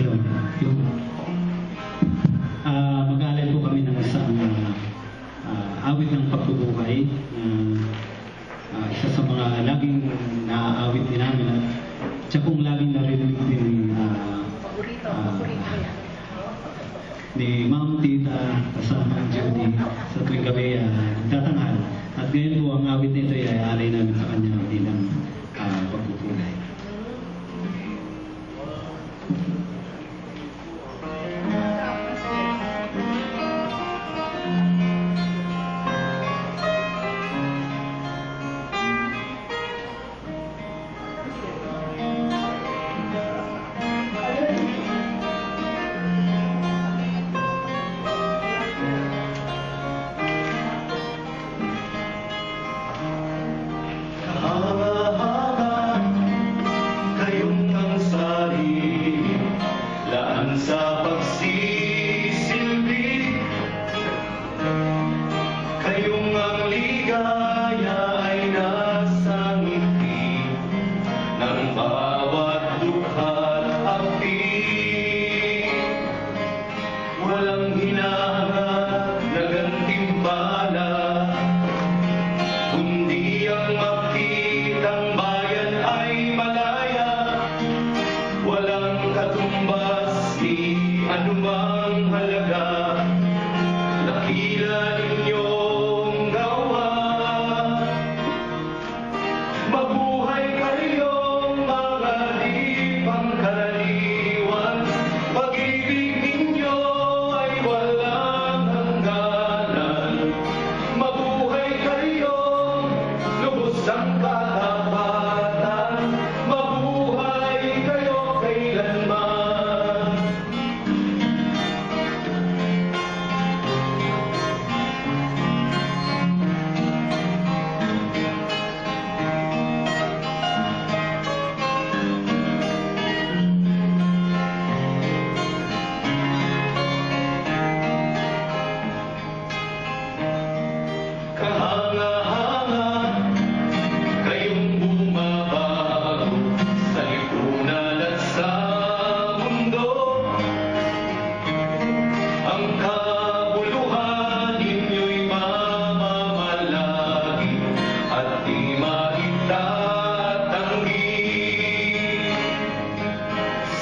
Hello. Yung, ah mag-aalay po kami ng isang ah, ah, awit ng pagbubuhay na ah, isa sa mga laging naaawit din namin at siya pong laging narinig din paborito yan. ni Ma'am Tita kasama ang Judy sa tuwing gabi uh, tatanghal. At ngayon po ang awit nito ay alay namin sa kanya bilang uh, pagpupulay. nakatumbas ni halaga Nakila inyong gawa. Mabuhay kayong mga di pangkaraniwan. Pag-ibig ay walang hangganan. Mabuhay kayong lubos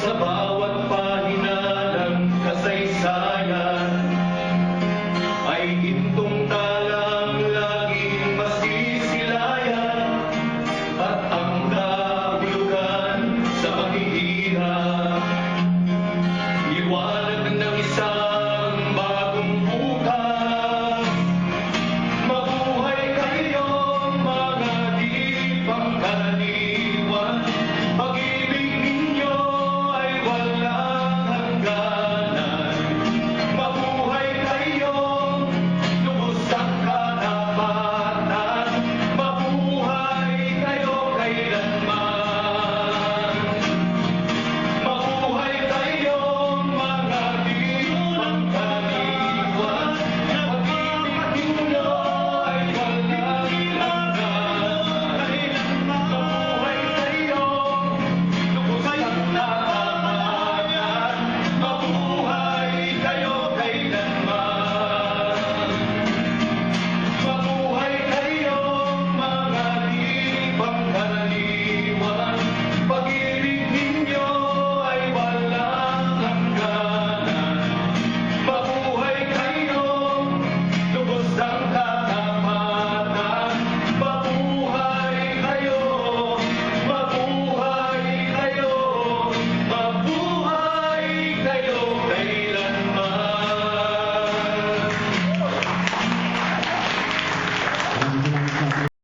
Sabá.